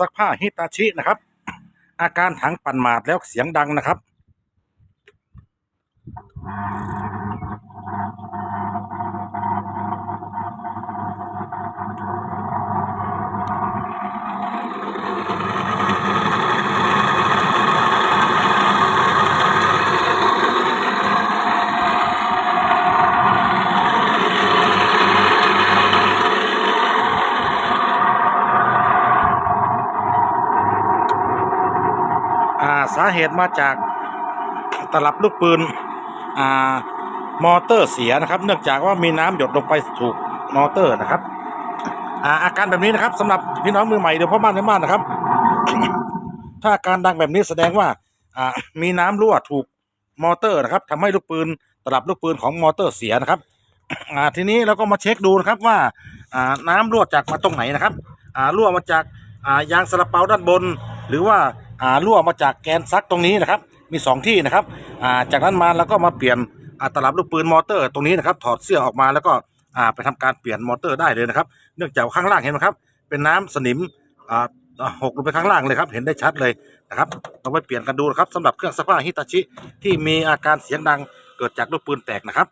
ซักผ้าฮิตาชินะครับ อาการถังปั่นหมาดแล้วเสียงดังนะครับ สาเหตุมาจากตลับลูกปืนอ่ามอเตอร์เสียนะครับ เนื่องจากว่ามีน้ำหยดลงไปถูกมอเตอร์นะครับอ่าอาการแบบนี้นะครับสำหรับพี่น้องมือใหม่เดี๋ยวพ่อบ้านในบ้านนะครับ ถ้าอาการดังแบบนี้แสดงว่าอ่ามีน้ำรั่วถูกมอเตอร์นะครับทำให้ลูกปืนตลับลูกปืนของมอเตอร์เสียนะครับอ่าทีนี้เราก็มาเช็คดูนะครับว่าอ่าน้ำรั่วจากมาตรงไหนนะครับอ่ารั่วมาจากอ่ายางสลับเปาด้านบน หรือว่า อ่ารั่วมาจากแกนซักตรงนี้นะครับ มีสองที่นะครับอ่าจากนั้นมาเราก็มาเปลี่ยนอ่าตลับลูกปืนมอเตอร์ตรงนี้นะครับ ถอดเสื้อออกมาแล้วก็อ่าไปทำการเปลี่ยนมอเตอร์ได้เลยนะครับ เนื่องจากข้างล่างเห็นไหมครับ เป็นน้ำสนิมอ่าหกลงไปข้างล่างเลยครับ เห็นได้ชัดเลยนะครับต้องไปเปลี่ยนกันดูนะครับสำหรับเครื่องซักผ้าฮิตาชิที่มีอาการเสียงดังเกิดจากลูกปืนแตกนะครับ